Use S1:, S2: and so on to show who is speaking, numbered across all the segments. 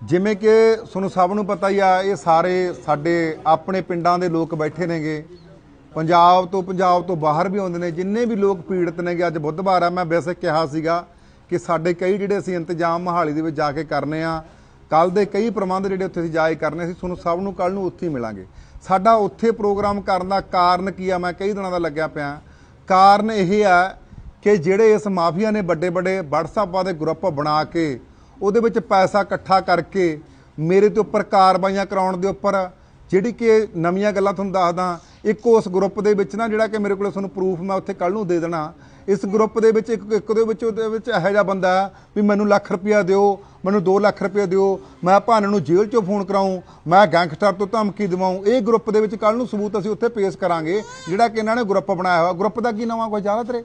S1: ਜਿਵੇਂ ਕਿ ਤੁਹਾਨੂੰ ਸਭ ਨੂੰ ਪਤਾ ਹੀ ਆ, ਇਹ ਸਾਰੇ ਸਾਡੇ ਆਪਣੇ ਪਿੰਡਾਂ ਦੇ ਲੋਕ ਬੈਠੇ ਨੇਗੇ। ਪੰਜਾਬ ਤੋਂ ਪੰਜਾਬ ਤੋਂ ਬਾਹਰ ਵੀ ਆਉਂਦੇ ਨੇ, ਜਿੰਨੇ ਵੀ ਲੋਕ ਪੀੜਤ ਨੇਗੇ, ਅੱਜ ਬੁੱਧਵਾਰ ਆ, ਮੈਂ ਵੈਸੇ ਕਿਹਾ ਸੀਗਾ ਕਿ ਸਾਡੇ ਕਈ ਜਿਹੜੇ ਅਸੀਂ ਇੰਤਜ਼ਾਮ ਮਹਾਲੀ ਦੇ ਵਿੱਚ ਜਾ ਕੇ ਕਰਨੇ ਆ ਕੱਲ ਦੇ ਕਈ ਪ੍ਰਬੰਧ ਜਿਹੜੇ ਉੱਥੇ ਅਸੀਂ ਜਾ ਕਰਨੇ ਸੀ, ਤੁਹਾਨੂੰ ਸਭ ਨੂੰ ਕੱਲ ਨੂੰ ਉੱਥੇ ਹੀ ਮਿਲਾਂਗੇ। ਸਾਡਾ ਉੱਥੇ ਪ੍ਰੋਗਰਾਮ ਕਰਨ ਦਾ ਕਾਰਨ ਕੀ ਆ, ਮੈਂ ਕਈ ਦਿਨਾਂ ਦਾ ਲੱਗਿਆ ਪਿਆ। ਕਾਰਨ ਇਹ ਆ ਕਿ ਜਿਹੜੇ ਇਸ ਮਾਫੀਆ ਨੇ ਵੱਡੇ ਵੱਡੇ WhatsApp ਦੇ ਗਰੁੱਪ ਬਣਾ ਕੇ ਉਹਦੇ ਵਿੱਚ ਪੈਸਾ ਇਕੱਠਾ ਕਰਕੇ ਮੇਰੇ ਤੇ ਉੱਪਰ ਕਾਰਵਾਈਆਂ ਕਰਾਉਣ ਦੇ ਉੱਪਰ ਜਿਹੜੀ ਕਿ ਨਵੀਆਂ ਗੱਲਾਂ ਤੁਹਾਨੂੰ ਦੱਸਦਾ, ਇੱਕ ਉਸ ਗਰੁੱਪ ਦੇ ਵਿੱਚ ਨਾ ਜਿਹੜਾ ਕਿ ਮੇਰੇ ਕੋਲ ਤੁਹਾਨੂੰ ਪ੍ਰੂਫ ਮੈਂ ਉੱਥੇ ਕੱਲ ਨੂੰ ਦੇ ਦੇਣਾ। ਇਸ ਗਰੁੱਪ ਦੇ ਵਿੱਚ ਇੱਕ ਇੱਕ ਦੇ ਵਿੱਚ ਉਹਦੇ ਵਿੱਚ ਇਹੋ ਜਿਹਾ ਬੰਦਾ ਵੀ ਮੈਨੂੰ ਲੱਖ ਰੁਪਇਆ ਦਿਓ, ਮੈਨੂੰ 2 ਲੱਖ ਰੁਪਇਆ ਦਿਓ, ਮੈਂ ਭਾਨ ਨੂੰ ਜੇਲ੍ਹ ਚੋਂ ਫੋਨ ਕਰਾਉਂ, ਮੈਂ ਗੈਂਗਸਟਰ ਤੋਂ ਧਮਕੀ ਦਿਵਾਉਂ। ਇਹ ਗਰੁੱਪ ਦੇ ਵਿੱਚ ਕੱਲ ਨੂੰ ਸਬੂਤ ਅਸੀਂ ਉੱਥੇ ਪੇਸ਼ ਕਰਾਂਗੇ, ਜਿਹੜਾ ਕਿ ਇਹਨਾਂ ਨੇ ਗਰੁੱਪ ਬਣਾਇਆ ਹੋਇਆ। ਗਰੁੱਪ ਦਾ ਕੀ ਨਾਮ ਆ ਕੋਈ ਜ਼ਿਆਦਾ ਤੇਰੇ?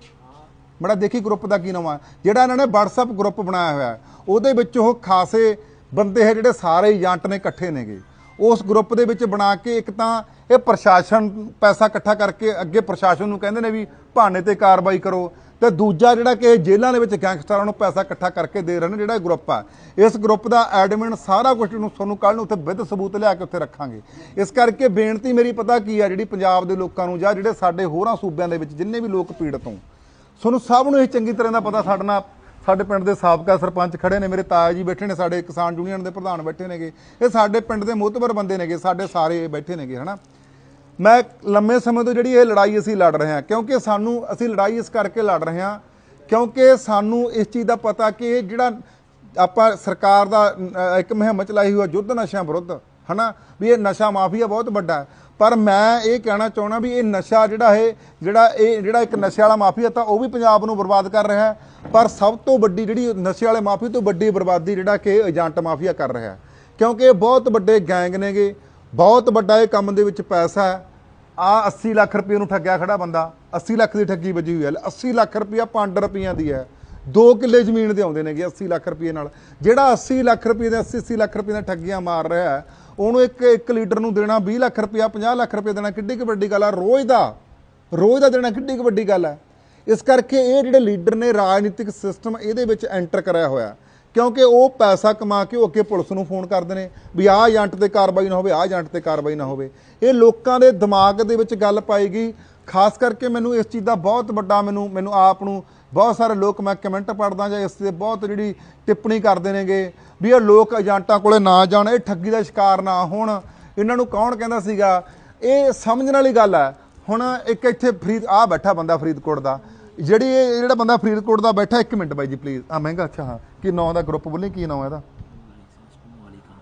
S1: ਬੜਾ ਦੇਖੀ ਗਰੁੱਪ ਦਾ ਕੀ ਨਾਮ ਆ। ਜਿਹੜਾ ਇਹਨਾਂ ਨੇ WhatsApp ਗਰੁੱਪ ਬਣਾਇਆ ਹੋਇਆ। ਉਹਦੇ ਵਿੱਚ ਉਹ ਖਾਸੇ ਬੰਦੇ ਹੈ ਜਿਹੜੇ ਸਾਰੇ ਏਜੰਟ ਨੇ, ਇਕੱਠੇ ਨੇਗੇ। ਉਸ ਗਰੁੱਪ ਦੇ ਵਿੱਚ ਬਣਾ ਕੇ ਇੱਕ ਤਾਂ ਇਹ ਪ੍ਰਸ਼ਾਸਨ ਪੈਸਾ ਇਕੱਠਾ ਕਰਕੇ ਅੱਗੇ ਪ੍ਰਸ਼ਾਸਨ ਨੂੰ ਕਹਿੰਦੇ ਨੇ ਵੀ ਭਾਣੇ ਤੇ ਕਾਰਵਾਈ ਕਰੋ। ਤੇ ਦੂਜਾ ਜਿਹੜਾ ਕਿ ਇਹ ਜੇਲ੍ਹਾਂ ਦੇ ਵਿੱਚ ਗੈਂਗਸਟਰਾਂ ਨੂੰ ਪੈਸਾ ਇਕੱਠਾ ਕਰਕੇ ਦੇ ਰਹੇ ਨੇ, ਜਿਹੜਾ ਗਰੁੱਪ ਆ। ਇਸ ਗਰੁੱਪ ਦਾ ਐਡਮਿਨ ਸਾਰਾ ਕੁਝ ਨੂੰ ਤੁਹਾਨੂੰ ਕੱਲ ਨੂੰ ਉੱਥੇ ਵਿਦ ਸਬੂਤ ਲਿਆ ਕੇ ਉੱਥੇ ਰੱਖਾਂਗੇ। ਇਸ ਕਰਕੇ ਬੇਨਤੀ ਮੇਰੀ ਪਤਾ ਕੀ ਆ, ਜਿਹੜੀ ਪੰਜਾਬ ਦੇ ਲੋਕਾਂ ਨੂੰ ਜਾਂ ਜਿਹੜੇ ਸਾਡੇ ਹੋਰਾਂ ਸੂਬਿਆਂ ਦੇ ਵਿੱਚ ਜਿੰਨੇ ਵੀ ਲੋਕ ਪੀੜਤ ਹੋਣ। ਤੁਹਾਨੂੰ ਸਭ ਨੂੰ ਇਹ ਚੰਗੀ ਤਰ੍ਹਾਂ ਦਾ ਪਤਾ, ਸਾਡੇ ਸਾਡੇ ਪਿੰਡ ਦੇ ਸਾਬਕਾ ਸਰਪੰਚ ਖੜੇ ਨੇ, ਮੇਰੇ ਤਾਇਆ ਜੀ ਬੈਠੇ ਨੇ, ਸਾਡੇ ਕਿਸਾਨ ਯੂਨੀਅਨ ਦੇ ਪ੍ਰਧਾਨ ਬੈਠੇ ਨੇਗੇ। ਇਹ ਸਾਡੇ ਪਿੰਡ ਦੇ ਮੋਤਬਰ ਬੰਦੇ ਨੇਗੇ, ਸਾਡੇ ਸਾਰੇ ਬੈਠੇ ਨੇਗੇ, ਹਨਾ। ਮੈਂ ਲੰਮੇ ਸਮੇਂ ਤੋਂ ਜਿਹੜੀ ਇਹ ਲੜਾਈ ਅਸੀਂ ਲੜ ਰਹੇ ਹਾਂ, ਕਿਉਂਕਿ ਸਾਨੂੰ, ਅਸੀਂ ਲੜਾਈ ਇਸ ਕਰਕੇ ਲੜ ਰਹੇ ਹਾਂ, ਕਿਉਂਕਿ ਸਾਨੂੰ ਇਸ ਚੀਜ਼ ਦਾ ਪਤਾ ਕਿ ਇਹ ਜਿਹੜਾ ਆਪਾਂ ਸਰਕਾਰ ਦਾ ਇੱਕ ਮੁਹਿੰਮ ਚਲਾਈ ਹੋਈ ਹੈ ਯੁੱਧ ਨਸ਼ਿਆਂ ਵਿਰੁੱਧ, ਹਨਾ। ਵੀ ਇਹ ਨਸ਼ਾ ਮਾਫੀਆ ਬਹੁਤ ਵੱਡਾ ਹੈ। ਪਰ ਮੈਂ ਇਹ ਕਹਿਣਾ ਚਾਹਣਾ ਵੀ ਇਹ ਨਸ਼ਾ ਜਿਹੜਾ ਹੈ ਜਿਹੜਾ ਇਹ, ਜਿਹੜਾ ਇੱਕ ਨਸ਼ੇ ਵਾਲਾ ਮਾਫੀਆ ਤਾਂ ਉਹ ਵੀ ਪੰਜਾਬ ਨੂੰ ਬਰਬਾਦ ਕਰ ਰਿਹਾ ਹੈ। ਪਰ ਸਭ ਤੋਂ ਵੱਡੀ ਜਿਹੜੀ ਨਸ਼ੇ ਵਾਲੇ ਮਾਫੀਆ ਤੋਂ ਵੱਡੀ ਬਰਬਾਦੀ ਜਿਹੜਾ ਕਿ ਏਜੰਟ ਮਾਫੀਆ ਕਰ ਰਿਹਾ ਹੈ। ਕਿਉਂਕਿ ਇਹ ਬਹੁਤ ਵੱਡੇ ਗੈਂਗ ਨੇਗੇ, ਬਹੁਤ ਵੱਡਾ ਇਹ ਕੰਮ ਦੇ ਵਿੱਚ ਪੈਸਾ ਹੈ। ਆ 80 ਲੱਖ ਰੁਪਏ ਨੂੰ ਠੱਗਿਆ ਖੜਾ ਬੰਦਾ 80 ਲੱਖ ਦੀ ਠੱਗੀ ਵੱਜੀ ਹੋਈ ਹੈ। 80 ਲੱਖ ਰੁਪਇਆ 5 ਰੁਪਈਆਂ ਦੀ ਹੈ। 2 ਕਿੱਲੇ ਜ਼ਮੀਨ ਦੇ ਆਉਂਦੇ ਨੇਗੇ 80 ਲੱਖ ਰੁਪਏ ਨਾਲ। ਜਿਹੜਾ 80 ਲੱਖ ਰੁਪਏ ਦੇ 80 80 ਲੱਖ ਰੁਪਏ ਦੀਆਂ ਠੱਗੀਆਂ ਮਾਰ ਰਿਹਾ ਹੈ ਉਹਨੂੰ ਇੱਕ ਇੱਕ ਲੀਡਰ ਨੂੰ ਦੇਣਾ 20 ਲੱਖ ਰੁਪਇਆ 50 ਲੱਖ ਰੁਪਇਆ ਦੇਣਾ, ਕਿੱਡੀ ਕੁ ਵੱਡੀ ਗੱਲ ਆ, ਰੋਜ਼ ਦਾ ਰੋਜ਼ ਦਾ ਦੇਣਾ ਕਿੱਡੀ ਕੁ ਵੱਡੀ ਗੱਲ ਹੈ ਇਸ ਕਰਕੇ ਇਹ ਜਿਹੜੇ ਲੀਡਰ ਨੇ ਰਾਜਨੀਤਿਕ ਸਿਸਟਮ ਇਹਦੇ ਵਿੱਚ ਐਂਟਰ ਕਰਿਆ ਹੋਇਆ। ਕਿਉਂਕਿ ਉਹ ਪੈਸਾ ਕਮਾ ਕੇ ਉਹ ਅੱਗੇ ਪੁਲਿਸ ਨੂੰ ਫੋਨ ਕਰਦੇ ਨੇ ਵੀ ਆਹ ਏਜੰਟ ਤੇ ਕਾਰਵਾਈ ਨਾ ਹੋਵੇ, ਆਹ ਏਜੰਟ ਤੇ ਕਾਰਵਾਈ ਨਾ ਹੋਵੇ। ਇਹ ਲੋਕਾਂ ਦੇ ਦਿਮਾਗ ਦੇ ਵਿੱਚ ਗੱਲ ਪਾਏਗੀ ਖਾਸ ਕਰਕੇ ਮੈਨੂੰ ਇਸ ਚੀਜ਼ ਦਾ ਬਹੁਤ ਵੱਡਾ ਮੈਨੂੰ ਮੈਨੂੰ ਆਪ ਨੂੰ ਬਹੁਤ ਸਾਰੇ ਲੋਕ ਮੈਂ ਕਮੈਂਟ ਪੜਦਾ ਜਾਂ ਇਸ ਤੇ ਬਹੁਤ ਜਿਹੜੀ ਟਿੱਪਣੀ ਕਰਦੇ ਨੇਗੇ ਵੀ ਇਹ ਲੋਕ ਏਜੰਟਾਂ ਕੋਲੇ ਨਾ ਜਾਣ, ਇਹ ਠੱਗੀ ਦਾ ਸ਼ਿਕਾਰ ਨਾ ਹੋਣ। ਇਹਨਾਂ ਨੂੰ ਕੌਣ ਕਹਿੰਦਾ ਸੀਗਾ? ਇਹ ਸਮਝਣ ਵਾਲੀ ਗੱਲ ਹੈ। ਹੁਣ ਇੱਕ ਇੱਥੇ ਫਰੀਦ ਆ ਬੈਠਾ ਬੰਦਾ ਫਰੀਦਕੋਟ ਦਾ। ਜਿਹੜੀ ਇਹ, ਜਿਹੜਾ ਬੰਦਾ ਫਰੀਦਕੋਟ ਦਾ ਬੈਠਾ, ਇੱਕ ਮਿੰਟ ਬਾਈ ਜੀ ਪਲੀਜ਼ ਆ ਮਹਿੰਗਾ, ਅੱਛਾ, ਹਾਂ। ਕੀ ਨਾਂ ਦਾ ਗਰੁੱਪ ਬੋਲੀ, ਕੀ ਨਾਂ ਇਹਦਾ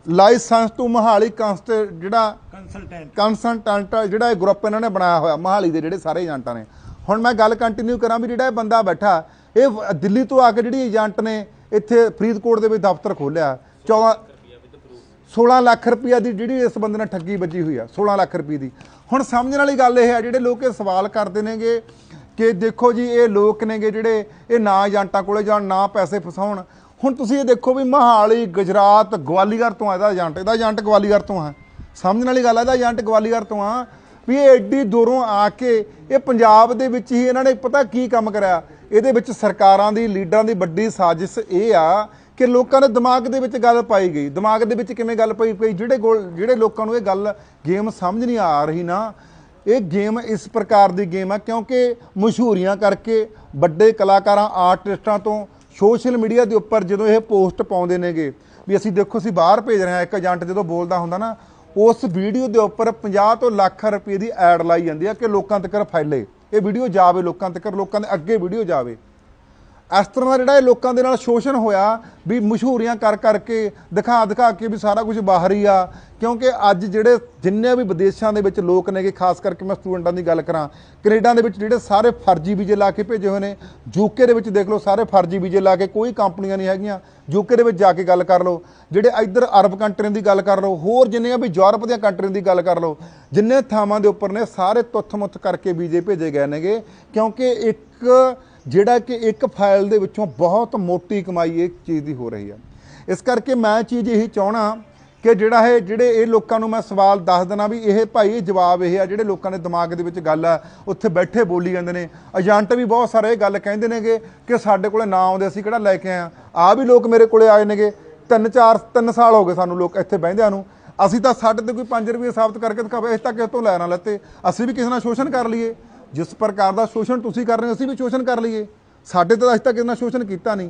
S1: ਲਾਇਸੈਂਸ ਟੂ ਮਹਾਲੀ ਕੰਸਟ ਜਿਹੜਾ
S2: ਕੰਸਲਟੈਂਟ
S1: ਕੰਸਲਟੈਂਟ ਜਿਹੜਾ ਇਹ ਗਰੁੱਪ ਇਹਨਾਂ ਨੇ ਬਣਾਇਆ ਹੋਇਆ ਮਹਾਲੀ ਦੇ ਜਿਹੜੇ ਸਾਰੇ ਏਜੰਟਾਂ ਨੇ। ਹੁਣ ਮੈਂ ਗੱਲ ਕੰਟੀਨਿਊ ਕਰਾਂ ਵੀ ਜਿਹੜਾ ਇਹ ਬੰਦਾ ਬੈਠਾ ਇਹ ਦਿੱਲੀ ਤੋਂ ਆ ਕੇ ਜਿਹੜੀ ਏਜੰਟ ਨੇ ਇੱਥੇ ਫਰੀਦਕੋਟ ਦੇ ਵਿੱਚ ਦਫ਼ਤਰ ਖੋਲਿਆ 14 16 ਲੱਖ ਰੁਪਈਆ ਦੀ ਜਿਹੜੀ ਇਸ ਬੰਦੇ ਨਾਲ ਠੱਗੀ ਵੱਜੀ ਹੋਈ ਆ 16 ਲੱਖ ਰੁਪਏ ਦੀ। ਹੁਣ ਸਮਝਣ ਵਾਲੀ ਗੱਲ ਇਹ ਹੈ ਜਿਹੜੇ ਲੋਕ ਇਹ ਸਵਾਲ ਕਰਦੇ ਨੇਗੇ ਕਿ ਦੇਖੋ ਜੀ ਇਹ ਲੋਕ ਨੇਗੇ ਜਿਹੜੇ ਇਹ ਨਾ ਏਜੰਟਾਂ ਕੋਲੇ ਜਾਣ ਨਾ ਪੈਸੇ ਫਸਾਉਣ ਹੁਣ ਤੁਸੀਂ ਇਹ ਦੇਖੋ ਵੀ ਮਹਾਲੀ, ਗੁਜਰਾਤ, ਗਵਾਲੀਅਰ ਤੋਂ ਆ, ਇਹਦਾ ਏਜੰਟ ਇਹਦਾ ਏਜੰਟ ਗਵਾਲੀਅਰ ਤੋਂ ਆ। ਸਮਝਣ ਵਾਲੀ ਗੱਲ ਹੈ ਇਹਦਾ ਏਜੰਟ ਗਵਾਲੀਅਰ ਤੋਂ ਆ ਵੀ ਇਹ ਐਡੀ ਦੂਰੋਂ ਆ ਕੇ ਇਹ ਪੰਜਾਬ ਦੇ ਵਿੱਚ ਹੀ ਇਹਨਾਂ ਨੇ ਪਤਾ ਕੀ ਕੰਮ ਕਰਿਆ? ਇਹਦੇ ਵਿੱਚ ਸਰਕਾਰਾਂ ਦੀ, ਲੀਡਰਾਂ ਦੀ ਵੱਡੀ ਸਾਜ਼ਿਸ਼ ਇਹ ਆ ਕਿ ਲੋਕਾਂ ਦੇ ਦਿਮਾਗ ਦੇ ਵਿੱਚ ਗੱਲ ਪਾਈ ਗਈ। ਦਿਮਾਗ ਦੇ ਵਿੱਚ ਕਿਵੇਂ ਗੱਲ ਪਈ ਪਈ? ਜਿਹੜੇ ਗੋਲ, ਜਿਹੜੇ ਲੋਕਾਂ ਨੂੰ ਇਹ ਗੱਲ ਗੇਮ ਸਮਝ ਨਹੀਂ ਆ ਰਹੀ ਨਾ, ਇਹ ਗੇਮ ਇਸ ਪ੍ਰਕਾਰ ਦੀ ਗੇਮ ਆ ਕਿਉਂਕਿ ਮਸ਼ਹੂਰੀਆਂ ਕਰਕੇ ਵੱਡੇ ਕਲਾਕਾਰਾਂ, ਆਰਟਿਸਟਾਂ ਤੋਂ ਸੋਸ਼ਲ ਮੀਡੀਆ ਦੇ ਉੱਪਰ ਜਦੋਂ ਇਹ ਪੋਸਟ ਪਾਉਂਦੇ ਨੇਗੇ, ਵੀ ਅਸੀਂ ਦੇਖੋ, ਅਸੀਂ ਬਾਹਰ ਭੇਜ ਰਹੇ ਹਾਂ, ਇੱਕ ਏਜੰਟ ਜਦੋਂ ਬੋਲਦਾ ਹੁੰਦਾ ਨਾ, ਉਸ ਵੀਡੀਓ ਦੇ ਉੱਪਰ 50 ਤੋਂ ਲੱਖ ਰੁਪਏ ਦੀ ਐਡ ਲਾਈ ਜਾਂਦੀ ਹੈ ਕਿ ਲੋਕਾਂ ਤੱਕ ਫੈਲੇ। ਇਹ ਵੀਡੀਓ ਜਾਵੇ, ਲੋਕਾਂ ਤੱਕ, ਲੋਕਾਂ ਦੇ ਅੱਗੇ ਵੀਡੀਓ ਜਾਵੇ। ਇਸ ਤਰ੍ਹਾਂ ਦਾ ਜਿਹੜਾ ਇਹ ਲੋਕਾਂ ਦੇ ਨਾਲ ਸ਼ੋਸ਼ਣ ਹੋਇਆ ਵੀ ਮਸ਼ਹੂਰੀਆਂ ਕਰ ਕਰਕੇ ਦਿਖਾ ਦਿਖਾ ਕੇ ਵੀ ਸਾਰਾ ਕੁਝ ਬਾਹਰ ਹੀ ਆ। ਕਿਉਂਕਿ ਅੱਜ ਜਿਹੜੇ ਜਿੰਨੇ ਵੀ ਵਿਦੇਸ਼ਾਂ ਦੇ ਵਿੱਚ ਲੋਕ ਨੇਗੇ ਖਾਸ ਕਰਕੇ ਮੈਂ ਸਟੂਡੈਂਟਾਂ ਦੀ ਗੱਲ ਕਰਾਂ, ਕੈਨੇਡਾ ਦੇ ਵਿੱਚ ਜਿਹੜੇ ਸਾਰੇ ਫਰਜ਼ੀ ਵੀਜ਼ੇ ਲਾ ਕੇ ਭੇਜੇ ਹੋਏ ਨੇ ਯੂਕੇ ਦੇ ਵਿੱਚ ਦੇਖ ਲਓ ਸਾਰੇ ਫਰਜ਼ੀ ਵੀਜ਼ੇ ਲਾ ਕੇ ਕੋਈ ਕੰਪਨੀਆਂ ਨਹੀਂ ਹੈਗੀਆਂ। ਯੂਕੇ ਦੇ ਵਿੱਚ ਜਾ ਕੇ ਗੱਲ ਕਰ ਲਓ, ਜਿਹੜੇ ਇੱਧਰ ਅਰਬ ਕੰਟਰੀਆਂ ਦੀ ਗੱਲ ਕਰ ਲਓ, ਹੋਰ ਜਿੰਨੀਆਂ ਵੀ ਯੂਰਪ ਦੀਆਂ ਕੰਟਰੀਆਂ ਦੀ ਗੱਲ ਕਰ ਲਓ, ਜਿੰਨੇ ਥਾਵਾਂ ਦੇ ਉੱਪਰ ਨੇ ਸਾਰੇ ਤੁੱਥ-ਮੁੱਥ ਕਰਕੇ ਵੀਜ਼ੇ ਭੇਜੇ ਗਏ ਨੇਗੇ। ਕਿਉਂਕਿ ਇੱਕ ਜਿਹੜਾ ਕਿ ਇੱਕ ਫਾਈਲ ਦੇ ਵਿੱਚੋਂ ਬਹੁਤ ਮੋਟੀ ਕਮਾਈ ਇੱਕ ਚੀਜ਼ ਦੀ ਹੋ ਰਹੀ ਹੈ। ਇਸ ਕਰਕੇ ਮੈਂ ਚੀਜ਼ ਇਹੀ ਚਾਹਣਾ ਕਿ ਜਿਹੜਾ ਇਹ, ਜਿਹੜੇ ਇਹ ਲੋਕਾਂ ਨੂੰ ਮੈਂ ਸਵਾਲ ਦੱਸ ਦੇਣਾ ਵੀ ਇਹ ਭਾਈ ਇਹ ਜਵਾਬ ਇਹ ਆ, ਜਿਹੜੇ ਲੋਕਾਂ ਦੇ ਦਿਮਾਗ ਦੇ ਵਿੱਚ ਗੱਲ ਆ, ਉੱਥੇ ਬੈਠੇ ਬੋਲੀ ਜਾਂਦੇ ਨੇ। ਏਜੰਟ ਵੀ ਬਹੁਤ ਸਾਰੇ ਇਹ ਗੱਲ ਕਹਿੰਦੇ ਨੇਗੇ ਕਿ ਸਾਡੇ ਕੋਲੇ ਨਾ ਆਉਂਦੇ, ਅਸੀਂ ਕਿਹੜਾ ਲੈ ਕੇ ਆਏ ਆ। ਆ ਵੀ ਲੋਕ ਮੇਰੇ ਕੋਲੇ ਆਏ ਨੇਗੇ। ਤਿੰਨ ਚਾਰ, ਤਿੰਨ ਸਾਲ ਹੋ ਗਏ ਸਾਨੂੰ ਲੋਕ ਇੱਥੇ ਬਹਿੰਦਿਆਂ ਨੂੰ। ਅਸੀਂ ਤਾਂ ਸਾਡੇ ਤੇ ਕੋਈ 5 ਰੁਪਏ ਸਾਬਤ ਕਰਕੇ ਦਿਖਾਵੇ, ਅਸੀਂ ਤਾਂ ਕਿਸੇ ਤੋਂ ਲੈ ਨਾ ਲੈਤੇ। ਅਸੀਂ ਵੀ ਕਿਸੇ ਨਾਲ ਸ਼ੋਸ਼ਣ ਕਰ ਲਈਏ। ਜਿਸ ਪ੍ਰਕਾਰ ਦਾ ਸ਼ੋਸ਼ਣ ਤੁਸੀਂ ਕਰ ਰਹੇ ਹੋ, ਅਸੀਂ ਵੀ ਸ਼ੋਸ਼ਣ ਕਰ ਲਈਏ। ਸਾਡੇ ਤੇ ਤਾਂ ਅਸੀਂ ਤੱਕ ਇਹਨਾਂ ਸ਼ੋਸ਼ਣ ਕੀਤਾ ਨਹੀਂ।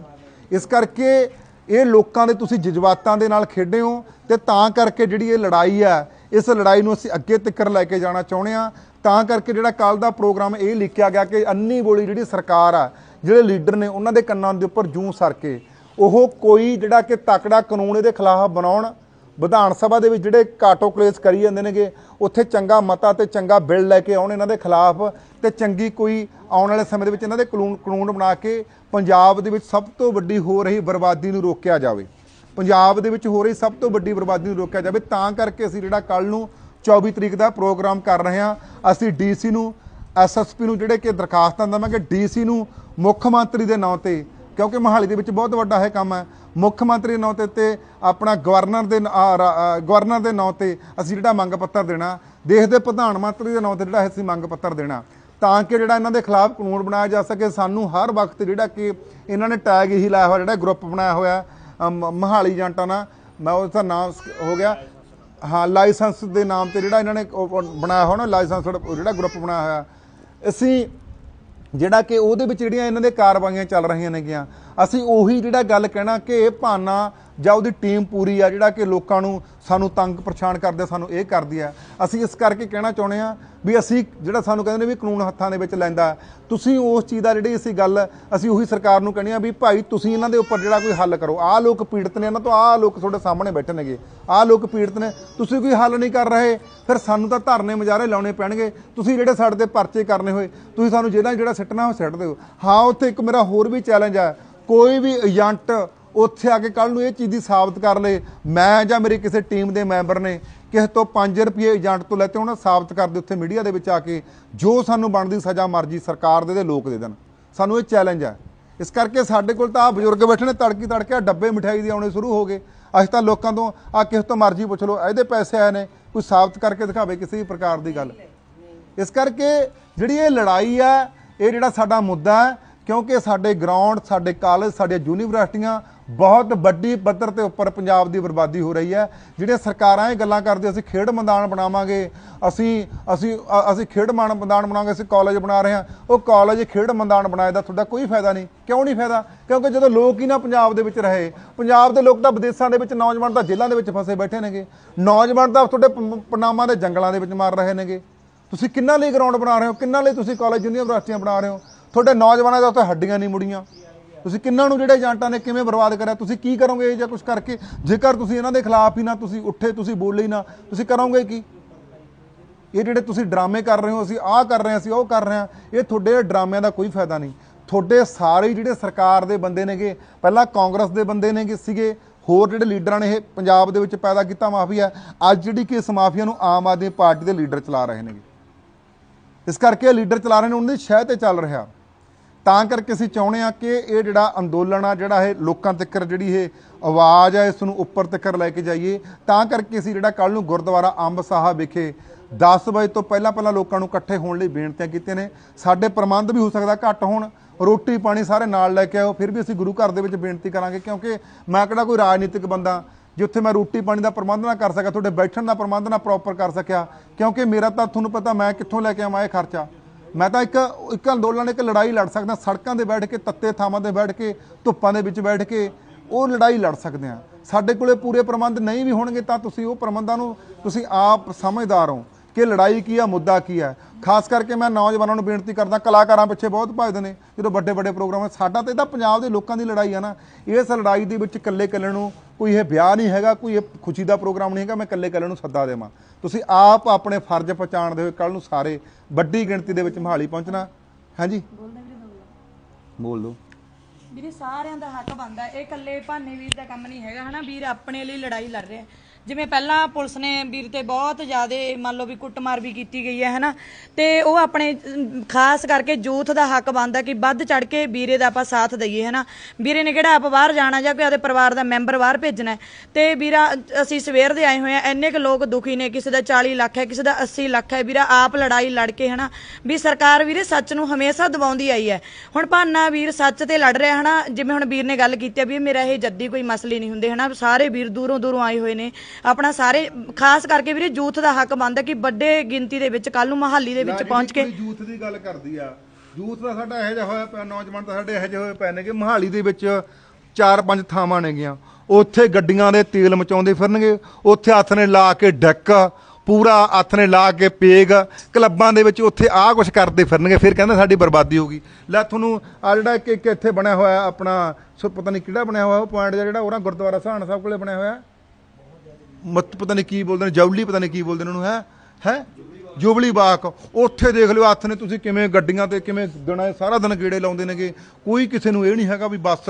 S1: ਇਸ ਕਰਕੇ ਇਹ ਲੋਕਾਂ ਦੇ ਤੁਸੀਂ ਜਜ਼ਬਾਤਾਂ ਦੇ ਨਾਲ ਖੇਡੇ ਹੋ ਤੇ ਤਾਂ ਕਰਕੇ ਜਿਹੜੀ ਇਹ ਲੜਾਈ ਆ ਇਸ ਲੜਾਈ ਨੂੰ ਅਸੀਂ ਅੱਗੇ ਤੱਕ ਲੈ ਕੇ ਜਾਣਾ ਚਾਹੁੰਦੇ ਆ ਤਾਂ ਕਰਕੇ ਜਿਹੜਾ ਕੱਲ ਦਾ ਪ੍ਰੋਗਰਾਮ ਇਹ ਲਿਖਿਆ ਗਿਆ ਕਿ ਅੰਨੀ ਬੋਲੀ ਜਿਹੜੀ ਸਰਕਾਰ ਆ, ਜਿਹੜੇ ਲੀਡਰ ਨੇ ਉਹਨਾਂ ਦੇ ਕੰਨਾਂ ਦੇ ਉੱਪਰ ਜੂੰ ਸਰ ਕੇ, ਉਹ ਕੋਈ ਜਿਹੜਾ ਕਿ ਤਕੜਾ ਕਾਨੂੰਨ ਇਹਦੇ ਖਿਲਾਫ ਬਣਾਉਣ ਵਿਧਾਨ ਸਭਾ ਦੇ ਵਿੱਚ ਜਿਹੜੇ ਕਾਟੋ ਕਲੇਸ ਕਰੀ ਜਾਂਦੇ ਨੇਗੇ, ਉੱਥੇ ਚੰਗਾ ਮਤਾ ਤੇ ਚੰਗਾ ਬਿੱਲ ਲੈ ਕੇ ਆਉਣ ਇਹਨਾਂ ਦੇ ਖਿਲਾਫ ਤੇ ਚੰਗੀ ਕੋਈ ਆਉਣ ਵਾਲੇ ਸਮੇਂ ਦੇ ਵਿੱਚ ਇਹਨਾਂ ਦੇ ਕਾਨੂੰਨ ਕਾਨੂੰਨ ਬਣਾ ਕੇ ਪੰਜਾਬ ਦੇ ਵਿੱਚ ਸਭ ਤੋਂ ਵੱਡੀ ਹੋ ਰਹੀ ਬਰਬਾਦੀ ਨੂੰ ਰੋਕਿਆ ਜਾਵੇ। ਪੰਜਾਬ ਦੇ ਵਿੱਚ ਹੋ ਰਹੀ ਸਭ ਤੋਂ ਵੱਡੀ ਬਰਬਾਦੀ ਨੂੰ ਰੋਕਿਆ ਜਾਵੇ, ਤਾਂ ਕਰਕੇ ਅਸੀਂ ਜਿਹੜਾ ਕੱਲ ਨੂੰ 24 ਤਰੀਕ ਦਾ ਪ੍ਰੋਗਰਾਮ ਕਰ ਰਹੇ ਹਾਂ। ਅਸੀਂ ਡੀਸੀ ਨੂੰ ਐਸਐਸਪੀ ਨੂੰ ਜਿਹੜੇ ਕਿ ਦਰਖਾਸਤਾਂ ਦੇਵਾਂਗੇ ਡੀਸੀ ਨੂੰ ਮੁੱਖ ਮੰਤਰੀ ਦੇ ਨਾਂ ਤੇ ਕਿਉਂਕਿ ਮਹਾਲੀ ਦੇ ਵਿੱਚ ਬਹੁਤ ਵੱਡਾ ਇਹ ਕੰਮ ਹੈ। ਮੁੱਖ ਮੰਤਰੀ ਦੇ ਨਾਂ ਤੇ ਤੇ ਆਪਣਾ ਗਵਰਨਰ ਦੇ ਗਵਰਨਰ ਦੇ ਨਾਂ ਤੇ ਅਸੀਂ ਜਿਹੜਾ ਮੰਗ ਪੱਤਰ ਦੇਣਾ ਦੇਸ਼ ਦੇ ਪ੍ਰਧਾਨ ਮੰਤਰੀ ਦੇ ਨਾਂ ਤੇ ਜਿਹੜਾ ਅਸੀਂ ਮੰਗ ਪੱਤਰ ਦੇਣਾ। ਤਾਂ ਕਿ ਜਿਹੜਾ ਇਹਨਾਂ ਦੇ ਖਿਲਾਫ ਕਾਨੂੰਨ ਬਣਾਇਆ ਜਾ ਸਕੇ ਸਾਨੂੰ ਹਰ ਵਕਤ ਜਿਹੜਾ ਕਿ ਇਹਨਾਂ ਨੇ ਟੈਗ ਹੀ ਲਾਇਆ ਹੋਇਆ ਜਿਹੜਾ ਗਰੁੱਪ ਬਣਾਇਆ ਹੋਇਆ ਅਮ, ਮਹਾਲੀ ਜਾਂਟਾ ਨਾ ਮੈਂ ਉਸ ਦਾ ਨਾਮ ਹੋ ਗਿਆ। ਹਾਂ ਲਾਇਸੈਂਸ ਦੇ ਨਾਮ ਤੇ ਜਿਹੜਾ ਇਹਨਾਂ ਨੇ ਬਣਾਇਆ ਹੋਇਆ ਨਾ ਲਾਇਸੈਂਸ ਜਿਹੜਾ ਗਰੁੱਪ ਬਣਾਇਆ ਹੋਇਆ। ਅਸੀਂ ਜਿਹੜਾ ਕਿ ਉਹਦੇ ਵਿੱਚ ਜਿਹੜੀਆਂ ਇਹਨਾਂ ਦੇ ਕਾਰਵਾਈਆਂ ਚੱਲ ਰਹੀਆਂ ਨੇਗੀਆਂ। ਅਸੀਂ ਉਹੀ ਜਿਹੜਾ ਗੱਲ ਕਹਿਣਾ ਕਿ ਭਾਨਾ ਜਾਂ ਉਹਦੀ ਟੀਮ ਪੂਰੀ ਆ ਜਿਹੜਾ ਕਿ ਲੋਕਾਂ ਨੂੰ ਸਾਨੂੰ ਤੰਗ ਪਰੇਸ਼ਾਨ ਕਰਦੇ, ਸਾਨੂੰ ਇਹ ਕਰਦੀ ਆ। ਅਸੀਂ ਇਸ ਕਰਕੇ ਕਹਿਣਾ ਚਾਹੁੰਦੇ ਆ ਵੀ ਅਸੀਂ ਜਿਹੜਾ ਸਾਨੂੰ ਕਹਿੰਦੇ ਨੇ ਵੀ ਕਾਨੂੰਨ ਹੱਥਾਂ ਦੇ ਵਿੱਚ ਲੈਂਦਾ, ਤੁਸੀਂ ਉਸ ਚੀਜ਼ ਦਾ ਜਿਹੜੀ ਅਸੀਂ ਗੱਲ, ਅਸੀਂ ਉਹੀ ਸਰਕਾਰ ਨੂੰ ਕਹਿੰਦੇ ਆ ਵੀ ਭਾਈ ਤੁਸੀਂ ਇਹਨਾਂ ਦੇ ਉੱਪਰ ਜਿਹੜਾ ਕੋਈ ਹੱਲ ਕਰੋ। ਆਹ ਲੋਕ ਪੀੜਤ ਨੇ ਇਹਨਾਂ ਤੋਂ, ਆਹ ਲੋਕ ਤੁਹਾਡੇ ਸਾਹਮਣੇ ਬੈਠੇ ਨੇਗੇ। ਆਹ ਲੋਕ ਪੀੜਤ ਨੇ, ਤੁਸੀਂ ਕੋਈ ਹੱਲ ਨਹੀਂ ਕਰ ਰਹੇ। ਫਿਰ ਸਾਨੂੰ ਤਾਂ ਧਰਨੇ ਮੁਜ਼ਾਹਰੇ ਲਾਉਣੇ ਪੈਣਗੇ। ਤੁਸੀਂ ਜਿਹੜੇ ਸਾਡੇ ਤੇ ਪਰਚੇ ਕਰਨੇ ਹੋਏ, ਤੁਸੀਂ ਸਾਨੂੰ ਜਿਹੜਾ ਜਿਹੜਾ ਸਿੱਟਣਾ ਉਹ ਸਿੱਟ ਦਿਓ। ਹਾਂ, ਉੱਥੇ ਇੱਕ ਮੇਰਾ ਹੋਰ ਵੀ ਚੈਲੰਜ ਹੈ ਕੋਈ ਵੀ ਏਜੰਟ ਉੱਥੇ ਆ ਕੇ ਕੱਲ ਨੂੰ ਇਹ ਚੀਜ਼ ਦੀ ਸਾਬਤ ਕਰ ਲੇ ਮੈਂ ਜਾਂ ਮੇਰੀ ਕਿਸੇ ਟੀਮ ਦੇ ਮੈਂਬਰ ਨੇ ਕਿਸੇ ਤੋਂ 5 ਰੁਪਏ ਏਜੰਟ ਤੋਂ ਲੈਤੇ ਉਹਨਾਂ ਸਾਬਤ ਕਰਦੇ ਉੱਥੇ ਮੀਡੀਆ ਦੇ ਵਿੱਚ ਆ ਕੇ, ਜੋ ਸਾਨੂੰ ਬਣਦੀ ਸਜ਼ਾ ਮਰਜ਼ੀ ਸਰਕਾਰ ਦੇ ਦੇ, ਲੋਕ ਦੇ ਦੇਣ। ਸਾਨੂੰ ਇਹ ਚੈਲੰਜ ਹੈ ਇਸ ਕਰਕੇ ਸਾਡੇ ਕੋਲ ਤਾਂ ਆ ਬਜ਼ੁਰਗ ਬੈਠੇ ਨੇ, ਤੜਕੀ ਤੜਕੇ ਡੱਬੇ ਮਠਿਆਈ ਦੇ ਆਉਣੇ ਸ਼ੁਰੂ ਹੋ ਗਏ। ਅਸੀਂ ਤਾਂ ਲੋਕਾਂ ਤੋਂ ਆ ਕਿਸੇ ਤੋਂ ਮਰਜ਼ੀ ਪੁੱਛ ਲਓ, ਇਹਦੇ ਪੈਸੇ ਆਏ ਨੇ, ਕੋਈ ਸਾਬਤ ਕਰਕੇ ਦਿਖਾਵੇ ਕਿਸੇ ਵੀ ਪ੍ਰਕਾਰ ਦੀ ਗੱਲ। ਇਸ ਕਰਕੇ ਜਿਹੜੀ ਇਹ ਲੜਾਈ ਹੈ ਇਹ ਜਿਹੜਾ ਸਾਡਾ ਮੁੱਦਾ ਹੈ ਕਿਉਂਕਿ ਸਾਡੇ ਗਰਾਊਂਡ ਸਾਡੇ ਕਾਲਜ ਸਾਡੇ ਯੂਨੀਵਰਸਿਟੀਆਂ ਬਹੁਤ ਵੱਡੀ ਪੱਧਰ ਤੇ ਉੱਪਰ ਪੰਜਾਬ ਦੀ ਬਰਬਾਦੀ ਹੋ ਰਹੀ ਹੈ। ਜਿਹੜੇ ਸਰਕਾਰਾਂ ਇਹ ਗੱਲਾਂ ਕਰਦੇ, ਅਸੀਂ ਖੇਡ ਮੈਦਾਨ ਬਣਾਵਾਂਗੇ, ਅਸੀਂ ਅਸੀਂ ਅਸੀਂ ਖੇਡ ਮਾਨ- ਮੈਦਾਨ ਬਣਾਵਾਂਗੇ, ਅਸੀਂ ਕਾਲਜ ਬਣਾ ਰਹੇ ਹਾਂ। ਉਹ ਕਾਲਜ ਖੇਡ ਮੈਦਾਨ ਬਣਾਏ ਦਾ ਤੁਹਾਡਾ ਕੋਈ ਫਾਇਦਾ ਨਹੀਂ। ਕਿਉਂ ਨਹੀਂ ਫਾਇਦਾ? ਕਿਉਂਕਿ ਜਦੋਂ ਲੋਕ ਹੀ ਨਾ ਪੰਜਾਬ ਦੇ ਵਿੱਚ ਰਹੇ, ਪੰਜਾਬ ਦੇ ਲੋਕ ਤਾਂ ਵਿਦੇਸ਼ਾਂ ਦੇ ਵਿੱਚ, ਨੌਜਵਾਨ ਤਾਂ ਜੇਲ੍ਹਾਂ ਦੇ ਵਿੱਚ ਫਸੇ ਬੈਠੇ ਨੇਗੇ। ਨੌਜਵਾਨ ਤਾਂ ਤੁਹਾਡੇ ਪ- ਪਨਾਮਾ ਦੇ ਜੰਗਲਾਂ ਦੇ ਵਿੱਚ ਮਾਰ ਰਹੇ ਨੇਗੇ। ਤੁਸੀਂ ਕਿੰਨਾ ਲਈ ਗਰਾਊਂਡ ਬਣਾ ਰਹੇ ਹੋ? ਕਿੰਨਾ ਲਈ ਤੁਸੀਂ ਕਾਲਜ ਯੂਨੀਵਰਸਿਟੀਆਂ ਬਣਾ ਰਹੇ ਹੋ? ਤੁਹਾਡੇ ਨੌਜਵਾਨਾਂ ਦਾ ਉੱਥੇ ਹੱਡੀਆਂ ਨਹੀਂ ਮੁੜੀਆਂ। ਤੁਸੀਂ ਕਿੰਨਾਂ ਨੂੰ ਜਿਹੜੇ ਏਜੰਟਾਂ ਨੇ ਕਿਵੇਂ ਬਰਬਾਦ ਕਰਿਆ? ਤੁਸੀਂ ਕੀ ਕਰੋਗੇ ਜਾਂ ਕੁਝ ਕਰਕੇ? ਜੇਕਰ ਤੁਸੀਂ ਇਹਨਾਂ ਦੇ ਖਿਲਾਫ ਹੀ ਨਾ, ਤੁਸੀਂ ਉੱਠੇ, ਤੁਸੀਂ ਬੋਲੇ ਹੀ ਨਾ, ਤੁਸੀਂ ਕਰੋਗੇ ਕੀ? ਇਹ ਜਿਹੜੇ ਤੁਸੀਂ ਡਰਾਮੇ ਕਰ ਰਹੇ ਹੋ, ਅਸੀਂ ਆਹ ਕਰ ਰਹੇ ਹਾਂ, ਅਸੀਂ ਉਹ ਕਰ ਰਹੇ ਹਾਂ, ਇਹ ਤੁਹਾਡੇ ਡਰਾਮਿਆਂ ਦਾ ਕੋਈ ਫਾਇਦਾ ਨਹੀਂ। ਤੁਹਾਡੇ ਸਾਰੇ ਜਿਹੜੇ ਸਰਕਾਰ ਦੇ ਬੰਦੇ ਨੇਗੇ, ਪਹਿਲਾਂ ਕਾਂਗਰਸ ਦੇ ਬੰਦੇ ਨੇਗੇ ਸੀਗੇ, ਹੋਰ ਜਿਹੜੇ ਲੀਡਰਾਂ ਨੇ ਇਹ ਪੰਜਾਬ ਦੇ ਵਿੱਚ ਪੈਦਾ ਕੀਤਾ ਮਾਫੀਆ ਅੱਜ ਜਿਹੜੀ ਕਿ ਇਸ ਮਾਫੀਆ ਨੂੰ ਆਮ ਆਦਮੀ ਪਾਰਟੀ ਦੇ ਲੀਡਰ ਚਲਾ ਰਹੇ ਨੇਗੇ। ਇਸ ਕਰਕੇ ਇਹ ਲੀਡਰ ਚਲਾ ਰਹੇ ਨੇ, ਉਹਨਾਂ ਦੀ ਸ਼ਹਿ ਤੇ ਚੱਲ ਰਿਹਾ। ਤਾਂ ਕਰਕੇ ਅਸੀਂ ਚਾਹੁੰਦੇ ਆ ਕਿ ਇਹ ਜਿਹੜਾ ਅੰਦੋਲਨ ਆ, ਜਿਹੜਾ ਇਹ ਲੋਕਾਂ ਤੱਕ ਜਿਹੜੀ ਇਹ ਆਵਾਜ਼ ਆ, ਇਸ ਨੂੰ ਉੱਪਰ ਤੱਕ ਲੈ ਕੇ ਜਾਈਏ। ਤਾਂ ਕਰਕੇ ਅਸੀਂ ਜਿਹੜਾ ਕੱਲ ਨੂੰ ਗੁਰਦੁਆਰਾ ਅੰਬ ਸਾਹਿਬ ਵਿਖੇ 10 ਵਜੇ ਤੋਂ ਪਹਿਲਾਂ ਪਹਿਲਾਂ ਲੋਕਾਂ ਨੂੰ ਇਕੱਠੇ ਹੋਣ ਲਈ ਬੇਨਤੀਆਂ ਕੀਤੀਆਂ ਨੇ। ਸਾਡੇ ਪ੍ਰਬੰਧ ਵੀ ਹੋ ਸਕਦਾ ਘੱਟ ਹੋਣ। ਰੋਟੀ ਪਾਣੀ ਸਾਰੇ ਨਾਲ ਲੈ ਕੇ ਆਓ। ਫਿਰ ਵੀ ਅਸੀਂ ਗੁਰੂ ਘਰ ਦੇ ਵਿੱਚ ਬੇਨਤੀ ਕਰਾਂਗੇ ਕਿਉਂਕਿ ਮੈਂ ਕਿਹੜਾ ਕੋਈ ਰਾਜਨੀਤਿਕ ਬੰਦਾ ਜਿੱਥੇ ਮੈਂ ਰੋਟੀ ਪਾਣੀ ਦਾ ਪ੍ਰਬੰਧ ਨਾ ਕਰ ਸਕਿਆ ਤੁਹਾਡੇ ਬੈਠਣ ਦਾ ਪ੍ਰਬੰਧ ਨਾ ਪ੍ਰੋਪਰ ਕਰ ਸਕਿਆ। ਕਿਉਂਕਿ ਮੇਰਾ ਤਾਂ ਤੁਹਾਨੂੰ ਪਤਾ ਮੈਂ ਕਿੱਥੋਂ ਲੈ ਕੇ ਆਵਾਂ ਇਹ ਖਰਚਾ। ਮੈਂ ਤਾਂ ਇੱਕ ਇੱਕ ਅੰਦੋਲਨ, ਇੱਕ ਲੜਾਈ ਲੜ ਸਕਦਾ। ਸੜਕਾਂ ਤੇ ਬੈਠ ਕੇ, ਤੱਤੇ ਥਾਵਾਂ ਤੇ ਬੈਠ ਕੇ, ਧੁੱਪਾਂ ਦੇ ਵਿੱਚ ਬੈਠ ਕੇ ਉਹ ਲੜਾਈ ਲੜ ਸਕਦੇ ਆ ਸਾਡੇ ਕੋਲੇ ਪੂਰੇ ਪ੍ਰਬੰਧ ਨਹੀਂ ਵੀ ਹੋਣਗੇ ਤਾਂ ਤੁਸੀਂ ਉਹ ਪ੍ਰਬੰਧਾਂ ਨੂੰ ਤੁਸੀਂ ਆਪ ਸਮਝਦਾਰ ਹੋ। ਕਿ ਲੜਾਈ ਕੀ ਆ, ਮੁੱਦਾ ਕੀ ਹੈ ਖਾਸ ਕਰਕੇ ਮੈਂ ਨੌਜਵਾਨਾਂ ਨੂੰ ਬੇਨਤੀ ਕਰਦਾ, ਕਲਾਕਾਰਾਂ ਪਿੱਛੇ ਬਹੁਤ ਭੱਜਦੇ ਨੇ। ਜਦੋਂ ਵੱਡੇ ਵੱਡੇ ਪ੍ਰੋਗਰਾਮ ਸਾਡਾ ਤਾਂ ਤਾਂ ਪੰਜਾਬ ਦੇ ਲੋਕਾਂ ਦੀ ਲੜਾਈ ਆ ਨਾ। ਇਸ ਲੜਾਈ ਦੇ ਵਿੱਚ ਇਕੱਲੇ ਇਕੱਲੇ ਨੂੰ ਕੋਈ ਇਹ ਵਿਆਹ ਨਹੀਂ ਹੈਗਾ, ਕੋਈ ਇਹ ਖੁਸ਼ੀ ਦਾ ਪ੍ਰੋਗਰਾਮ ਨਹੀਂ ਹੈਗਾ, ਮੈਂ ਇਕੱਲੇ ਇਕੱਲੇ ਨੂੰ ਸੱਦਾ ਦੇਵਾਂ। ਤੁਸੀਂ ਆਪ ਆਪਣੇ ਫਰਜ਼ ਪਛਾਣਦੇ ਹੋਏ ਕੱਲ ਨੂੰ ਸਾਰੇ ਵੱਡੀ ਗਿਣਤੀ ਦੇ ਵਿੱਚ ਮਹਾਲੀ ਪਹੁੰਚਣਾ। ਹਾਂਜੀ?
S2: ਬੋਲਦਾ ਵੀਰੇ
S1: ਬੋਲ ਦਿਓ
S2: ਵੀਰੇ, ਸਾਰਿਆਂ ਦਾ ਹੱਕ ਬਣਦਾ। ਇਹ ਇਕੱਲੇ ਭਾਨੇ ਵੀਰ ਦਾ ਕੰਮ ਨਹੀਂ ਹੈਗਾ, ਹਨਾ? ਵੀਰ ਆਪਣੇ ਲਈ ਲੜਾਈ ਲੜ ਰਿਹਾ।
S3: ਜਿਵੇਂ ਪਹਿਲਾਂ ਪੁਲਿਸ ਨੇ ਵੀਰ ਤੇ ਬਹੁਤ ਜ਼ਿਆਦਾ ਮੰਨ ਲਓ ਵੀ ਕੁੱਟਮਾਰ ਵੀ ਕੀਤੀ ਗਈ ਹੈ, ਹਨਾ? ਤੇ ਉਹ ਆਪਣੇ ਖਾਸ ਕਰਕੇ ਯੂਥ ਦਾ ਹੱਕ ਬਣਦਾ ਕਿ ਵੱਧ ਚੜ ਕੇ ਵੀਰੇ ਦਾ ਆਪਾਂ ਸਾਥ ਦਈਏ, ਹਨਾ? ਵੀਰੇ ਨੇ ਕਿਹੜਾ ਆਪ ਬਾਹਰ ਜਾਣਾ ਜਾਂ ਕੋਈ ਆਪਦੇ ਪਰਿਵਾਰ ਦਾ ਮੈਂਬਰ ਬਾਹਰ ਭੇਜਣਾ ਹੈ। ਤੇ ਵੀਰਾ, ਅਸੀਂ ਸਵੇਰ ਦੇ ਆਏ ਹੋਏ ਆ ਇੰਨੇ ਕੁ ਲੋਕ ਦੁਖੀ ਨੇ, ਕਿਸੇ ਦਾ 40 ਲੱਖ ਹੈ, ਕਿਸੇ ਦਾ 80 ਲੱਖ ਹੈ, ਵੀਰਾ ਆਪ ਲੜਾਈ ਲੜ ਕੇ, ਹਨਾ? ਵੀ ਸਰਕਾਰ ਵੀਰੇ ਸੱਚ ਨੂੰ ਹਮੇਸ਼ਾ ਦਬਾਉਂਦੀ ਆਈ ਹੈ। ਹੁਣ ਭਾਨਾ ਵੀਰ ਸੱਚ ਤੇ ਲੜ ਰਿਹਾ, ਹਨਾ? ਜਿਵੇਂ ਹੁਣ ਵੀਰ ਨੇ ਗੱਲ ਕੀਤੀ ਆ ਵੀ ਮੇਰਾ ਇਹ ਜੱਦੀ ਕੋਈ ਮਸਲੇ ਨਹੀਂ ਹੁੰਦੇ, ਹਨਾ? ਸਾਰੇ ਵੀਰ ਦੂਰੋਂ ਦੂਰੋਂ ਆਏ ਹੋਏ ਨੇ। ਆਪਣਾ ਸਾਰੇ ਖਾਸ ਕਰਕੇ ਵੀਰੇ ਯੂਥ ਦਾ ਹੱਕ ਬਣਦਾ ਕਿ ਵੱਡੇ ਗਿਣਤੀ ਦੇ ਵਿੱਚ ਕੱਲ ਨੂੰ ਮਹਾਲੀ ਦੇ ਵਿੱਚ ਪਹੁੰਚ ਕੇ
S1: ਯੂਥ ਦੀ ਗੱਲ ਕਰਦੀ ਆ। ਯੂਥ ਦਾ ਸਾਡਾ ਇਹੋ ਜਿਹਾ ਹੋਇਆ ਪਿਆ ਨੌਜਵਾਨ ਤਾਂ ਸਾਡੇ ਇਹੋ ਜਿਹੇ ਹੋਏ ਪਏ ਨੇ ਕਿ ਮਹਾਲੀ ਦੇ ਵਿੱਚ ਚਾਰ ਪੰਜ ਥਾਵਾਂ ਨੇਗੀਆਂ ਉੱਥੇ ਗੱਡੀਆਂ ਦੇ ਤੇਲ ਮਚਾਉਂਦੇ ਫਿਰਨਗੇ ਉੱਥੇ ਹੱਥ ਨੇ ਲਾ ਕੇ ਡੱਕ ਪੂਰਾ ਹੱਥ ਨੇ ਲਾ ਕੇ ਪੇਗ ਕਲੱਬਾਂ ਦੇ ਵਿੱਚ ਉੱਥੇ ਆਹ ਕੁਝ ਕਰਦੇ ਫਿਰਨਗੇ ਫਿਰ ਕਹਿੰਦੇ ਸਾਡੀ ਬਰਬਾਦੀ ਹੋਗੀ ਲੈ ਤੁਹਾਨੂੰ ਆ ਜਿਹੜਾ ਇੱਕ ਇੱਕ ਇੱਥੇ ਬਣਿਆ ਹੋਇਆ ਆਪਣਾ ਸੋ ਪਤਾ ਨਹੀਂ ਕਿਹੜਾ ਬਣਿਆ ਹੋਇਆ ਉਹ ਪੁਆਇੰਟ ਜਿਹੜਾ ਉਹਦਾ ਗੁਰਦੁਆਰਾ ਸਹਾਣਾ ਸਾਹਿਬ ਕੋਲੇ ਬਣਿਆ ਹੋਇਆ। ਮਤ ਪਤਾ ਨਹੀਂ ਕੀ ਬੋਲਦੇ ਨੇ ਜੌਲੀ ਪਤਾ ਨਹੀਂ ਕੀ ਬੋਲਦੇ ਨੇ ਉਹਨੂੰ ਹੈ? ਹੈ? ਜੁਬਲੀ ਬਾਕ ਉੱਥੇ ਦੇਖ ਲਿਓ ਹੱਥ ਨੇ ਤੁਸੀਂ ਕਿਵੇਂ ਗੱਡੀਆਂ ਤੇ ਕਿਵੇਂ ਦਿਨਾਂ ਸਾਰਾ ਦਿਨ ਗੇੜੇ ਲਾਉਂਦੇ ਨੇਗੇ। ਕੋਈ ਕਿਸੇ ਨੂੰ ਇਹ ਨਹੀਂ ਹੈਗਾ ਵੀ ਬਸ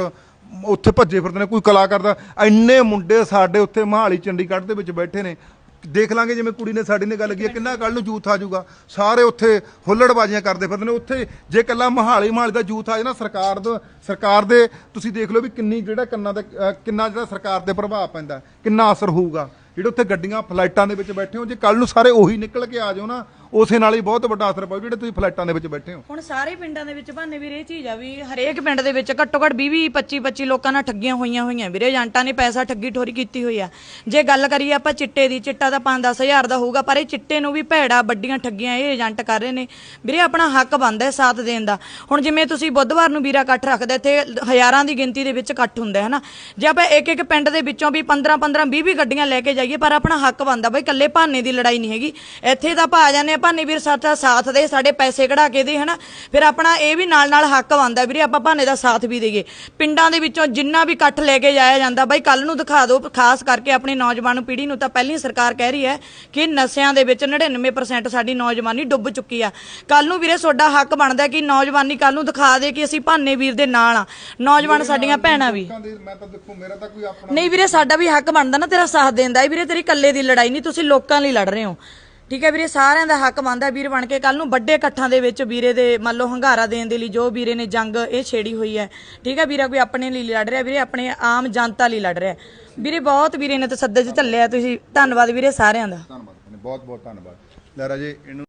S1: ਉੱਥੇ ਭੱਜੇ ਫਿਰਦੇ ਨੇ ਕੋਈ ਕਲਾਕਾਰ ਦਾ। ਇੰਨੇ ਮੁੰਡੇ ਸਾਡੇ ਉੱਥੇ ਮਹਾਲੀ ਚੰਡੀਗੜ੍ਹ ਦੇ ਵਿੱਚ ਬੈਠੇ ਨੇ। ਦੇਖ ਲਾਂਗੇ ਜਿਵੇਂ ਕੁੜੀ ਨੇ ਸਾਡੀ ਨੇ ਗੱਲ ਕੀਤੀ ਹੈ, ਕਿੰਨਾ ਕੱਲ ਨੂੰ ਜੂਥ ਆ ਜਾਊਗਾ। ਸਾਰੇ ਉੱਥੇ ਹੁੱਲੜਬਾਜ਼ੀਆਂ ਕਰਦੇ ਫਿਰਦੇ ਨੇ ਉੱਥੇ ਜੇ ਕੱਲਾ ਮਹਾਲੀ ਮਹਾਲੀ ਦਾ ਜੂਥ ਆ ਜਾਏ ਨਾ ਸਰਕਾਰ ਦਾ ਸਰਕਾਰ ਦੇ ਤੁਸੀਂ ਦੇਖ ਲਓ ਵੀ ਕਿੰਨੀ ਜਿਹੜਾ ਕੰਨਾਂ ਤੇ ਕਿੰਨਾ ਜਿਹੜਾ ਸਰਕਾਰ ਤੇ ਪ੍ਰਭਾਵ ਪੈਂਦਾ ਕਿੰਨਾ ਅਸਰ ਹੋਊਗਾ। ਜਿਹੜੇ ਉੱਥੇ ਗੱਡੀਆਂ ਫਲਾਈਟਾਂ ਦੇ ਵਿੱਚ ਬੈਠੇ ਹੋ, ਜੇ ਕੱਲ ਨੂੰ ਸਾਰੇ ਉਹੀ ਨਿਕਲ ਕੇ ਆ ਜਾਓ ਨਾ ਉਸੇ ਨਾਲ ਹੀ ਬਹੁਤ ਵੱਡਾ ਅਸਰ ਪਊ, ਜਿਹੜੇ ਤੁਸੀਂ ਫਲਾਈਟਾਂ ਦੇ ਵਿੱਚ ਬੈਠੇ ਹੋ।
S3: ਹੁਣ ਸਾਰੇ ਪਿੰਡਾਂ ਦੇ ਵਿੱਚ ਭਾਨੇ ਵੀਰੇ, ਇਹ ਚੀਜ਼ ਆ ਵੀ ਹਰੇਕ ਪਿੰਡ ਦੇ ਵਿੱਚ ਘੱਟੋ ਘੱਟ 20 25 25 ਲੋਕਾਂ ਨਾਲ ਠੱਗੀਆਂ ਹੋਈਆਂ ਹੋਈਆਂ। ਵੀਰੇ ਏਜੰਟਾਂ ਨੇ ਪੈਸਾ ਠੱਗੀ ਠੋਰੀ ਕੀਤੀ ਹੋਈ ਆ। ਜੇ ਗੱਲ ਕਰੀਏ ਆਪਾਂ ਚਿੱਟੇ ਦੀ, ਚਿੱਟਾ ਤਾਂ 5-10 ਦਾ ਹੋਊਗਾ, ਪਰ ਇਹ ਚਿੱਟੇ ਨੂੰ ਵੀ ਭੈੜਾ ਵੱਡੀਆਂ ਠੱਗੀਆਂ ਇਹ ਏਜੰਟ ਕਰ ਰਹੇ ਨੇ। ਵੀਰੇ, ਆਪਣਾ ਹੱਕ ਬਣਦਾ ਹੈ ਸਾਥ ਦੇਣ ਦਾ। ਹੁਣ ਜਿਵੇਂ ਤੁਸੀਂ ਬੁੱਧਵਾਰ ਨੂੰ ਵੀਰਾ ਇਕੱਠ ਰੱਖਦੇ, ਇੱਥੇ ਹਜ਼ਾਰਾਂ ਦੀ ਗਿਣਤੀ ਦੇ ਵਿੱਚ ਇਕੱਠ ਹੁੰਦਾ ਹੈ, ਹਨਾ? ਜੇ ਆਪਾਂ ਇੱਕ ਇੱਕ ਪਿੰਡ ਦੇ ਵਿੱਚੋਂ ਵੀ 15 15 20 20 ਗੱਡੀਆਂ ਲੈ ਕੇ ਜਾਈਏ, ਪਰ ਆਪਣਾ ਹੱਕ ਬਣਦਾ, ਬਈ ਇਕੱਲੇ ਭਾਨੇ ਦੀ ਲੜਾਈ ਨਹੀਂ ਹੈਗੀ। ਇੱਥੇ ਤਾਂ ਆਪਾਂ ਆ ਜਾਂਦੇ ਭਾਨੇ ਵੀਰ ਸਾਡਾ ਸਾਥ ਦੇ ਸਾਡੇ ਪੈਸੇ ਕਢਾ ਕੇ ਦੇ ਹਨਾ? ਫਿਰ ਆਪਣਾ ਇਹ ਵੀ ਨਾਲ ਨਾਲ ਹੱਕ ਬਣਦਾ ਵੀਰੇ ਆਪਾਂ ਭਾਨੇ ਦਾ ਸਾਥ ਵੀ ਦੇਈਏ। ਪਿੰਡਾਂ ਦੇ ਵਿੱਚੋਂ ਜਿੰਨਾ ਵੀ ਇਕੱਠ ਲੈ ਕੇ ਜਾਇਆ ਜਾਂਦਾ ਬਈ ਕੱਲ ਨੂੰ ਦਿਖਾ ਦਿਓ ਖਾਸ ਕਰਕੇ ਆਪਣੀ ਨੌਜਵਾਨ ਪੀੜ੍ਹੀ ਨੂੰ ਤਾਂ ਪਹਿਲੀ ਸਰਕਾਰ ਕਹਿ ਰਹੀ ਹੈ ਕਿ ਨਸ਼ਿਆਂ ਦੇ ਵਿੱਚ 99% ਸਾਡੀ ਨੌਜਵਾਨੀ ਡੁੱਬ ਚੁੱਕੀ ਆ। ਕੱਲ ਨੂੰ ਵੀਰੇ ਤੁਹਾਡਾ ਹੱਕ ਬਣਦਾ ਕਿ ਨੌਜਵਾਨੀ ਕੱਲ ਨੂੰ ਦਿਖਾ ਦੇ ਕਿ ਅਸੀਂ ਭਾਨੇ ਵੀਰ ਦੇ ਨਾਲ ਆ। ਨੌਜਵਾਨ ਸਾਡੀਆਂ ਭੈਣਾਂ ਵੀ।
S1: ਲੋਕਾਂ ਦੇ ਮੈਂ ਤਾਂ ਦੇਖੋ ਮੇਰਾ ਤਾਂ ਕੋਈ ਆਪਣਾ
S3: ਨਹੀਂ ਵੀਰੇ ਸਾਡਾ ਵੀ ਹੱਕ ਬਣਦਾ ਨਾ ਤੇਰਾ ਸਾਥ ਦੇਣ ਦਾ। ਵੀਰੇ ਤੇਰੀ ਇਕੱਲੇ ਦੀ ਲੜਾਈ ਨਹੀਂ ਤੁਸੀਂ ਲੋਕਾਂ ਲਈ ਲੜ ਰਹੇ ਹੋ। ਠੀਕ ਹੈ ਵੀਰੇ, ਸਾਰਿਆਂ ਦਾ ਹੱਕ ਬਣਦਾ ਵੀਰ ਬਣ ਕੇ। ਕੱਲ ਨੂੰ ਵੱਡੇ ਇਕੱਠਾਂ ਦੇ ਵਿੱਚ ਵੀਰੇ ਦੇ ਮੰਨ ਲਓ ਹੰਗਾਰਾ ਦੇਣ ਦੇ ਲਈ ਜੋ ਵੀਰੇ ਨੇ ਜੰਗ ਇਹ ਛੇੜੀ ਹੋਈ ਹੈ। ਠੀਕ ਹੈ ਵੀਰਾ, ਕੋਈ ਆਪਣੇ ਲਈ ਲੜ ਰਿਹਾ ਵੀਰੇ, ਆਪਣੇ ਆਮ ਜਨਤਾ ਲਈ ਲੜ ਰਿਹਾ। ਵੀਰੇ, ਬਹੁਤ ਵੀਰੇ ਨੇ ਤਸੱਦਦ ਚ ਝੱਲਿਆ ਤੁਸੀਂ। ਧੰਨਵਾਦ ਵੀਰੇ ਸਾਰਿਆਂ ਦਾ।
S1: ਧੰਨਵਾਦ ਬਹੁਤ ਬਹੁਤ ਧੰਨਵਾਦ। ਲੈ ਰਾਜੇ ਇਹਨੂੰ